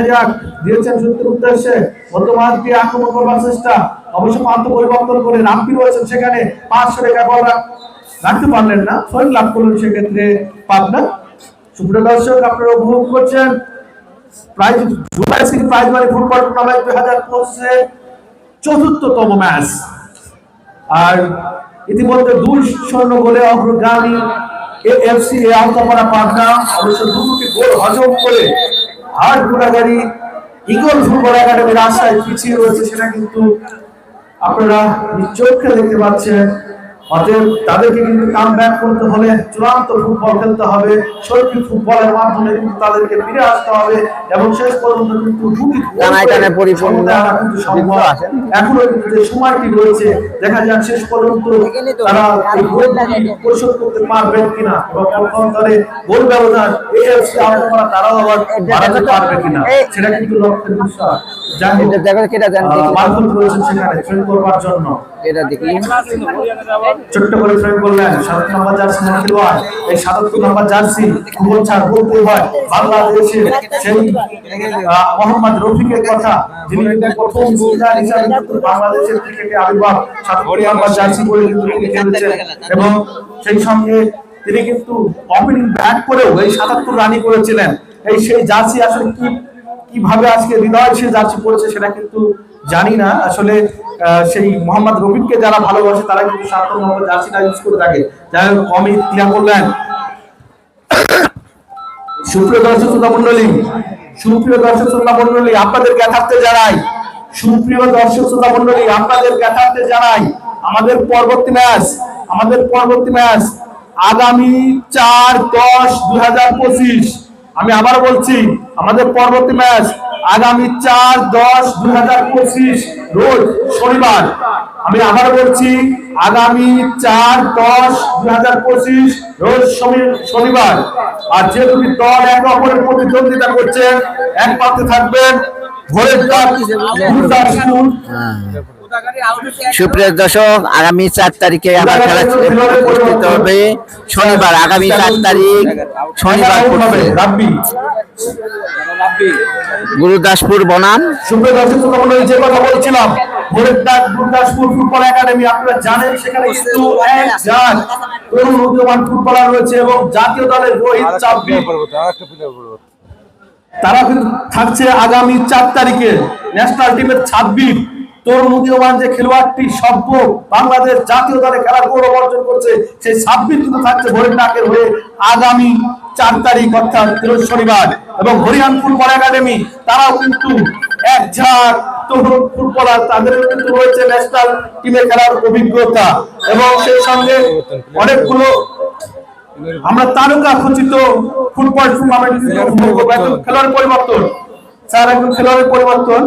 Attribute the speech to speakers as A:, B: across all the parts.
A: দেখা সেক্ষেত্রে পাবনা। সুপ্রিয় দর্শক, আপনারা উপভোগ করছেন চতুর্থতম ম্যাচ। আর ইতিমধ্যে দুই স্বর্ণ গোলে অগ্রগামী এএফসি এ আওতাপাড়া পাবনা অবশ্য দুটি গোল হজম করে হাট ঘোড়াগাড়ি ইগল ফুটবল একাডেমির আশায় পিছিয়ে রয়েছে সেটা কিন্তু আপনারা চোখে দেখতে পাচ্ছেন। অতএব তাদেরকে কিন্তু কাম ব্যাক করতে হলে চূড়ান্ত ফুটবল খেলতে হবে শৈল্পিক ফুটবলের মাধ্যমে কিন্তু তাদেরকে ফিরে আসতে হবে এবং শেষ পর্যন্ত কিন্তু দুটি
B: পরিপূর্ণ।
A: এখনও যে সময়টি রয়েছে দেখা যাক শেষ পর্যন্ত তারা পরিশোধ করতে পারবেন কিনা এবং পক্ষান্তরে গোল ব্যবধান এএফসি তারাও আবার পারবে কিনা সেটা কিন্তু লক্ষ্যের বিষয়।
B: এটা দেখো কেটা জান
A: সেখানে ট্রেন করবার জন্য।
B: এটা দেখি।
A: ছোট্ট করে ফ্রেম করলেন সাত নম্বর জার্সি এই সাতাত্তর নম্বর জার্সি হয়। বাংলাদেশের সেই মোহাম্মদ রফিকের কথা যিনি প্রথম সুলতান হিসাবে বাংলাদেশের ক্রিকেটে আবির্ভাব সাতাত্তর নম্বর জার্সি পরে তিনি খেলছেন এবং সেই সঙ্গে তিনি কিন্তু ওপেনিং ব্যাট করেও এই সাতাত্তর রানই করেছিলেন। এই সেই জার্সি আসলে কি কীভাবে আজকে হৃদয় সে জার্সি পড়েছে সেটা কিন্তু জানি না। আসলে সেই মোহাম্মদ রফিককে যারা ভালোবাসে তারা কিন্তু নম্বর জার্সিটা ইউজ করে থাকে। যাই হোক, অমিত ক্লিয়ার করলেন। সুপ্রিয় দর্শক, শ্রোতা মন্ডলী সুপ্রিয় দর্শক, শ্রোতা মন্ডলী আপনাদের জ্ঞাতার্থে জানাই, সুপ্রিয় দর্শক, শ্রোতা মন্ডলী আপনাদের জ্ঞাতার্থে জানাই, আমাদের পরবর্তী ম্যাচ, আমাদের পরবর্তী ম্যাচ আগামী চার দশ দুই হাজার পঁচিশ আমি আবার বলছি আমাদের পরবর্তী ম্যাচ আগামী চার দশ দুই হাজার পঁচিশ রোজ শনিবার। আমি আবার বলছি আগামী চার দশ দুই হাজার পঁচিশ রোজ শনি- শনিবার। আর যে দুটি দল একে অপরের প্রতিদ্বন্দ্বিতা করছেন এক পাত্রে থাকবেন ভোরের ডাক
B: সুপ্রিয় দর্শক আগামী চার তারিখে আমার খেলা অনুষ্ঠিত হবে শনিবার আগামী চার তারিখ শনিবার গুরুদাসপুর বনাম।
A: সুপ্রিয় দর্শক যে কথা বলছিলাম ভোরের গুরুদাসপুর ফুটবল একাডেমি আপনারা জানেন সেখানে কিন্তু এক তরুণ উদীয়মান ফুটবলার রয়েছে এবং জাতীয় দলের রোহিত তারা কিন্তু থাকছে আগামী চার তারিখে ন্যাশনাল টিমের ছাব্বিশ। তরুণ উদীয়মান যে খেলোয়াড়টি সভ্য বাংলাদেশ জাতীয় দলে খেলার গৌরব অর্জন করছে সেই কিন্তু থাকছে হয়ে আগামী চার তারিখ অর্থাৎ শনিবার। এবং হরিয়ান ফুটবল একাডেমি তারাও কিন্তু এক ঝাঁক তরুণ ফুটবলার। তাদের কিন্তু রয়েছে ন্যাশনাল টিমে খেলার অভিজ্ঞতা। এবং সেই সঙ্গে অনেকগুলো আমরা তারকা খচিত ফুটবল টুর্নামেন্ট খেলোয়াড় পরিবর্তন। স্যার এখন খেলোয়াড়ের পরিবর্তন।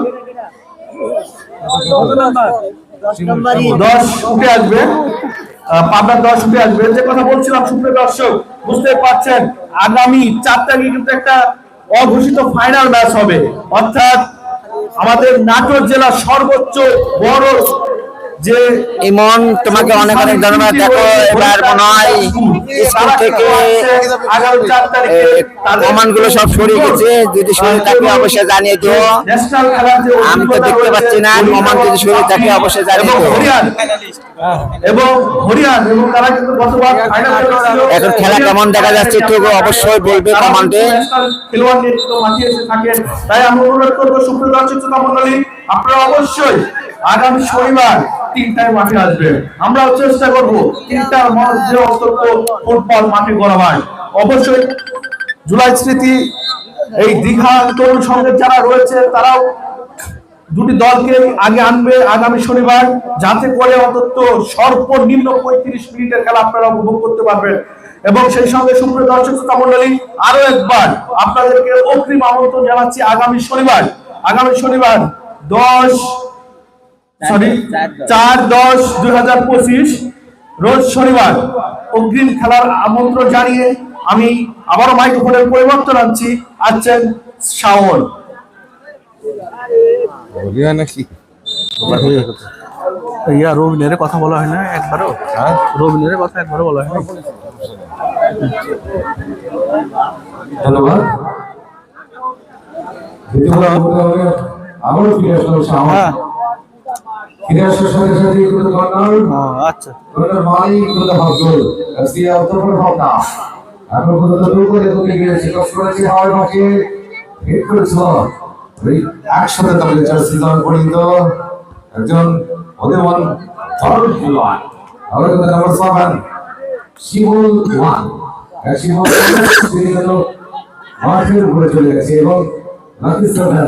A: কথা বলছিলাম দর্শক বুঝতে পারছেন, আগামী কিন্তু একটা ফাইনাল ম্যাচ হবে। অর্থাৎ আমাদের নাটোর জেলা সর্বোচ্চ বড় যে
B: ইমন তোমাকে অনেক অনেক ধন্যবাদ। দেখো এবার মনে হয় স্কুল থেকে প্রমাণগুলো সব সরে গেছে। যদি সরে থাকে অবশ্যই জানিয়ে দিও। আমি তো দেখতে পাচ্ছি না প্রমাণ যদি সরে থাকে অবশ্যই জানিয়ে
A: এবং
B: দিও
A: এবং হরিয়ান এবং তারা কিন্তু গতবার
B: এখন খেলা কেমন দেখা যাচ্ছে একটু অবশ্যই বলবে কমান্ডে।
A: খেলোয়াড় তাই আমি অনুরোধ করব সুপ্রিয় দর্শক শ্রোতা মণ্ডলী আপনারা অবশ্যই আগামী শনিবার তিনটায় মাঠে আসবেন। আমরাও চেষ্টা করব তিনটার মধ্যে অন্তত ফুটবল মাঠে গড়া হয়। অবশ্যই জুলাই স্মৃতি, এই দীঘা তরুণ সংঘের যারা রয়েছে, তারাও দুটি দলকে আগে আনবে আগামী শনিবার, যাতে করে অন্তত সর্বনিম্ন পঁয়ত্রিশ মিনিটের খেলা আপনারা উপভোগ করতে পারবেন। এবং সেই সঙ্গে সুপ্রিয় দর্শক, শ্রোতা মন্ডলী আরও একবার আপনাদেরকে অগ্রিম আমন্ত্রণ জানাচ্ছি আগামী শনিবার। আগামী শনিবার দশ সরি চার দশ। দুই হাজার পঁচিশ। রোজ শনিবার অগ্রিম খেলার আমন্ত্রণ জানিয়ে আমি আবারও মাইক্রোফোনের পরিবর্তন আনছি। আছেন শাওন। ইয়া রবিনের কথা বলা হয় না একবারও? রবিনের কথা একবারও বলা হয় না?
C: ধন্যবাদ। আবারও ফিরে আসলো শাওন
D: হ্যাঁ।
C: ফিরে আসার সাথে সাথে কিন্তু কর্নার
D: ও, আচ্ছা।
C: কর্নার মালিক কিন্তু ভাগ্যল এসি অন্তর্পণ ভাবনা? এখন পর্যন্ত দূর করে তুলে গিয়েছে কষ্ট করেছে হাওয়ার মাকে হিট করেছিল একসাথে তাহলে চার সিজন পর্যন্ত একজন অদেওয়ান থর্ড খেলোয়াড় আবার কিন্তু number seven Shimul one. Shimul তিনি যেন মাঠের উপরে চলে গেছে এবং লাকি সেভেন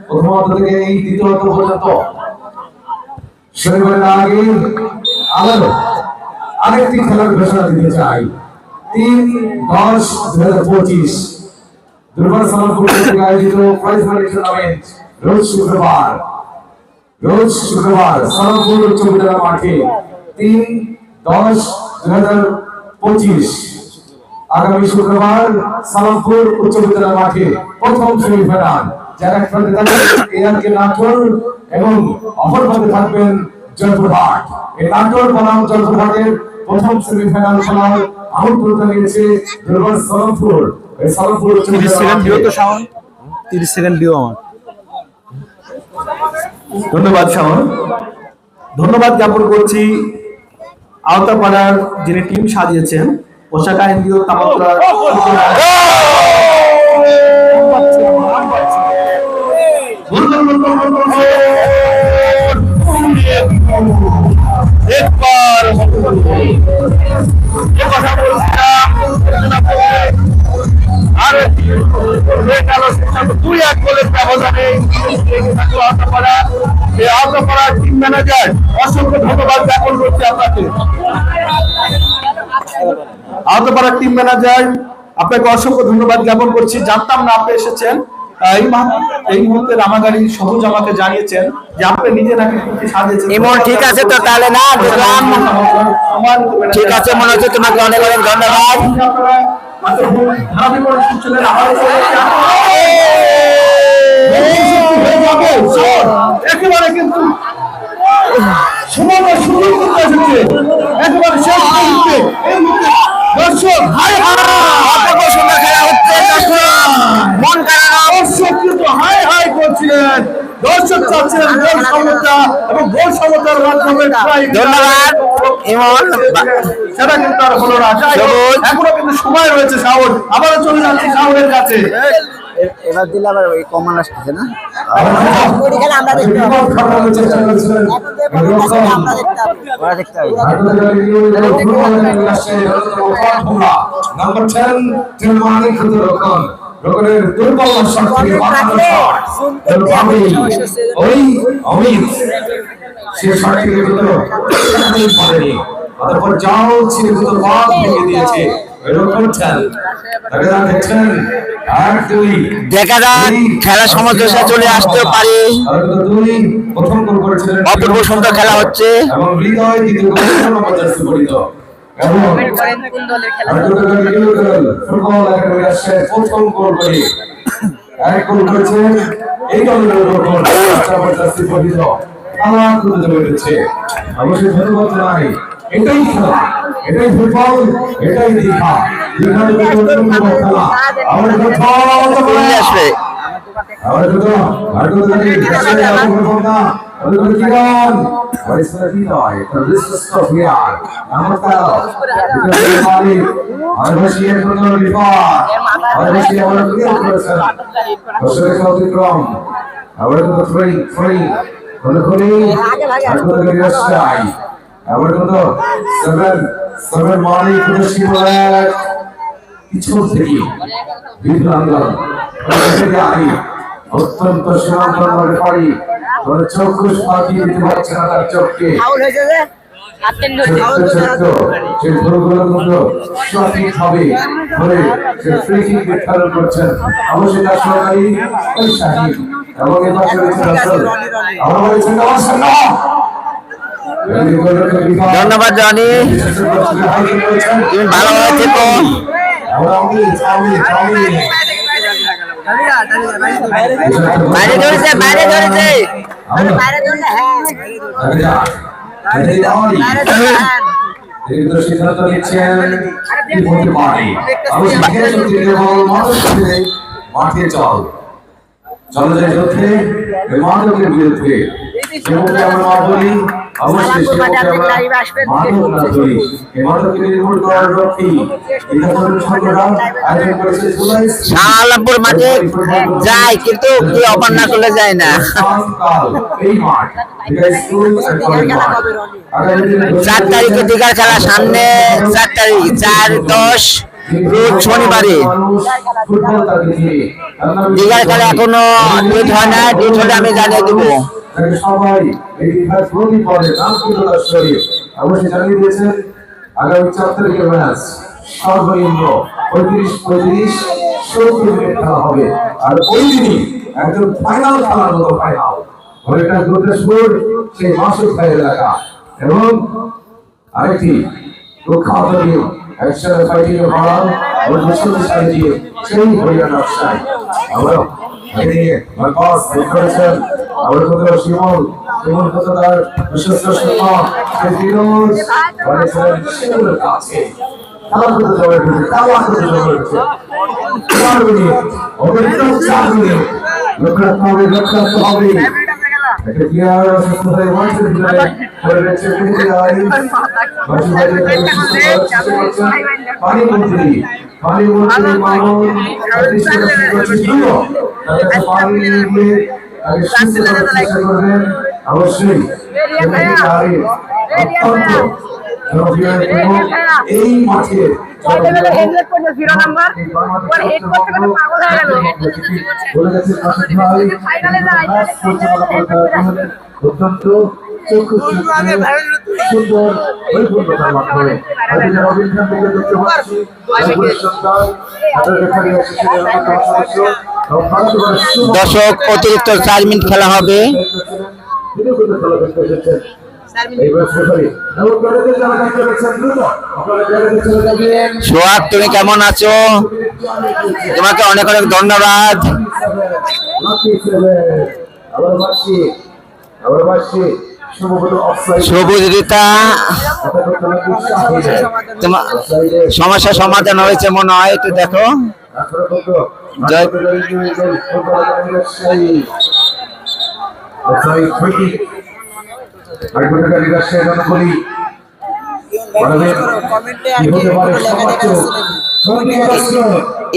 C: প্রথমার্ধ থেকে এই দ্বিতীয়ার্ধ পর্যন্ত। শনিবারের আগে আবারও আরেকটি খেলার ঘোষণা দিতে চাই। তিন দশ দুই হাজার পঁচিশ দুর্বার সালামপুর থেকে আয়োজিত প্রাইজ মানি টুর্নামেন্ট রোজ শুক্রবার। রোজ শুক্রবার সালামপুর উচ্চ বিদ্যালয় মাঠে তিন দশ দুই হাজার পঁচিশ আগামী শুক্রবার উচ্চ বিদ্যালয় মাঠে প্রথম সেমিফাইনাল যারা খেলতে থাকবেন নাটোর এবং অপর পদে থাকবেন জয়পুরহাট। এই নাটোর বনাম জয়পুরহাটের প্রথম সেমিফাইনাল নিয়েছে এই
D: তিরিশ সেকেন্ড দিও তো। শাওন। তিরিশ সেকেন্ড দিও আমার
A: ধন্যবাদ ধন্যবাদ জ্ঞাপন করছি আওতাপাড়ার যিনি টিম সাজিয়েছেন পোশাক আইন দিয়েও
E: টিম ম্যানেজার অসংখ্য ধন্যবাদ জ্ঞাপন করছি আপনাকে।
A: আওতাপাড়ার টিম ম্যানেজার আপনাকে অসংখ্য ধন্যবাদ জ্ঞাপন করছি। জানতাম না আপনি এসেছেন। এই এই মুহূর্তে রামাগাড়ি সবুজ আমাকে জানিয়েছেন যে আপনি নিজে নাকি সাজিয়েছেন।
B: ইমন ঠিক আছে তো তাহলে না দেখলাম ঠিক আছে মনে হচ্ছে তোমাকে অনেক অনেক ধন্যবাদ।
E: একেবারে কিন্তু সময় সুযোগ করতে এসেছে একেবারে শেষ মুহূর্তে এই মুহূর্তে দর্শক হাই কিন্তু হাই হাই করছিলেন দর্শক চাচ্ছিলেন গোল সমতা এবং গোল সমতার মাধ্যমে
B: ধন্যবাদ ইমন।
A: সেটা কিন্তু আর হলো না। হোক, এখনও কিন্তু সময় রয়েছে শাওন। আবারও চলে যাচ্ছি শাওনের কাছে।
B: এবার দিলে আবার ওই কমান আসতেছে না? ওরা দেখতে হবে
C: নাম্বার 10 তিরমানি খুদ রক্ষণ রক্ষণের দুর্বল শট থেকে বাঁচানো শট আমি ওই অমিত সে শট থেকে পারেনি অতঃপর যাও ছিল কিন্তু বাদ ভেঙে দিয়েছে
B: দেখা যাক খেলা সমঝোতা চলে আসতেও পারে। অপূর্ব সুন্দর খেলা হচ্ছে।
C: এই দলের অবশ্যই ধন্যবাদ জানাই। এটাই খেলা। এটাই ফুটবল এটাই দীঘা থেকে খেলা আমাদের কথা
B: আসবে
C: on, ahora es para ti hoy, pero esto es todo real, vamos a ver, ahora ahora sí es todo lo que va, ahora sí ahora todo sí va, কিছু থেকে বিভ্রান্তর থেকে আমি অত্যন্ত সীমান্ত মনে করি। তোর চক্ষু দিতে পারছে না তার চোখকে। অবশ্যই এবং রয়েছে আমরা নমস্কার।
B: ধন্যবাদ, জনি। তুমি ভালোভাবে থেকো। বাইরে ধরেছে বাইরে ধরেছে।
C: মাঠে চল চলো যাই যুদ্ধে বিরুদ্ধে যেমনটি আমরা মা বলি অবশ্যই
B: শাহলাপুর মাঠে যায় কিন্তু কি অপার না। করলে যায় না চার তারিখে দিঘার খেলা সামনে চার তারিখ চার দশ রোজ শনিবারে। দিঘার খেলা এখনও ডেট হয় না ডেট হলে আমি জানিয়ে দেবো।
C: সবাই এই বিভাগ প্রতি পরে রামকৃষ্ণ শরীফ অবশ্যই জানিয়ে দিয়েছেন আগামী চার তারিখের ম্যাচ সর্বনিম্ন পঁয়ত্রিশ পঁয়ত্রিশ, সত্তর মিনিট হবে। আর ওই দিনই একজন ফাইনাল খেলার সেই মাসুদ ভাইয়ের এলাকা এবং আরেকটি প্রখ্যাত নিয়ম, একসাথে ফাইটিং এর ভাড়া ও মুসলিম সাইডে সেই হরিয়ানা আমরা এদিকে আমার বস হেড করেছেন আমার কোথাও শিমল শিমল কোথাও তার বিশ্বস্ত করছেন পানি মন্ত্রী অবশ্যই। অত্যন্ত এই মাঠে সুন্দর মাধ্যমে। থেকে দেখতে পাচ্ছি
B: দর্শক অতিরিক্ত চার মিনিট খেলা হবে। সোহাগ তুমি কেমন আছো? তোমাকে অনেক অনেক ধন্যবাদ।
C: আবার বাসি আবার বাসি
B: তোমার সমস্যা সমাধান হয়েছে মনে হয়, একটু দেখো।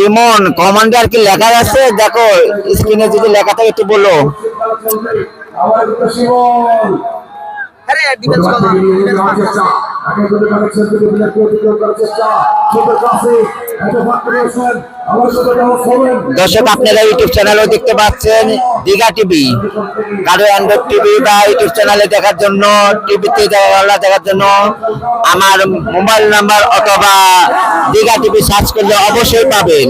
B: ইমন কমান্ডার কি লেখা আছে? দেখো স্ক্রিনে যদি লেখা থাকে একটু বলো। দর্শক আপনারা ইউটিউব চ্যানেলও দেখতে পাচ্ছেন দিঘা টিভি কারও অ্যান্ড্রয়েড টিভি বা ইউটিউব চ্যানেলে দেখার জন্য টিভিতে দেখার জন্য আমার মোবাইল নাম্বার অথবা দিঘা টিভি সার্চ করলে অবশ্যই পাবেন।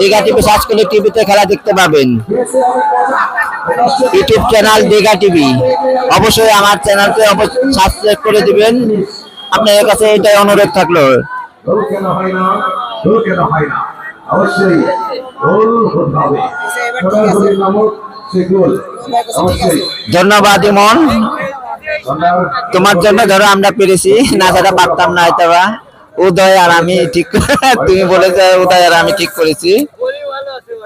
B: দিঘা টিভি সার্চ করলে টিভিতে খেলা দেখতে পাবেন। ইউটিউব চ্যানেল দিঘা টিভি অবশ্যই আমার চ্যানেলকে সাবস্ক্রাইব করে দিবেন। আপনাদের কাছে এটাই অনুরোধ থাকল। ধন্যবাদ ইমন। তোমার জন্য ধরো আমরা পেরেছি। না সেটা পারতাম না হয়তো উদয় আর আমি ঠিক তুমি বলেছ উদয় আর আমি ঠিক করেছি।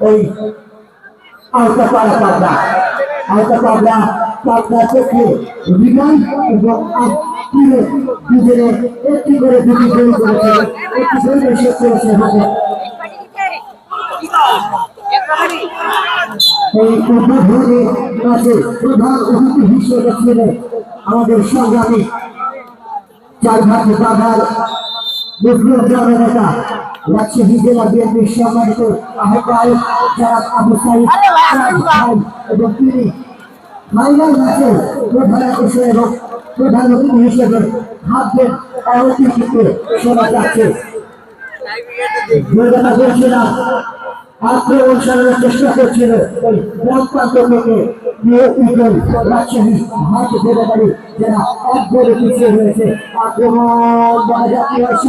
F: ওই আলতা পাড়া পাবনা, আলতা পাবনা পাবনা থেকে বিমান এবং আমাদের সংগ্রামী চার ভাগ বাধার রাজশাহী জেলা বিএনপির সম্মানিত আহ্বায়ক যারা আবু সাইদ এবং তিনি ফাইনাল ম্যাচে প্রধান আকর্ষণ এবং প্রধান অতিথি হিসেবে হাতদের অতিথিকে শোনা যাচ্ছে। করছিলাম আক্রমণ চালানোর চেষ্টা করছিল। ওই গ্রাম প্রান্ত থেকে রাজশাহী হাত ধরে দাঁড়িয়ে যারা এক পিছিয়ে রয়েছে। আক্রমণ দেখা যাচ্ছে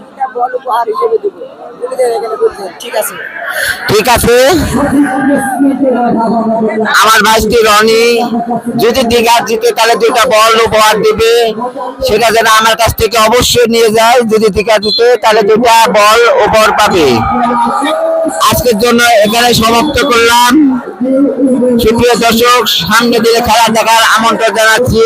B: ঠিক আছে। আমার ভাইটি রনি, যদি দীঘার জিতে তাহলে দুইটা বল উপহার দিবে। সেটা যেন আমার কাছ থেকে অবশ্যই নিয়ে যায়। যদি দীঘা জিতে তাহলে দুইটা বল উপহার পাবে। আজকের জন্য এখানে সমাপ্ত করলাম। সুপ্রিয় দর্শক, সামনে দিকে খেলা দেখার আমন্ত্রণ জানাচ্ছি।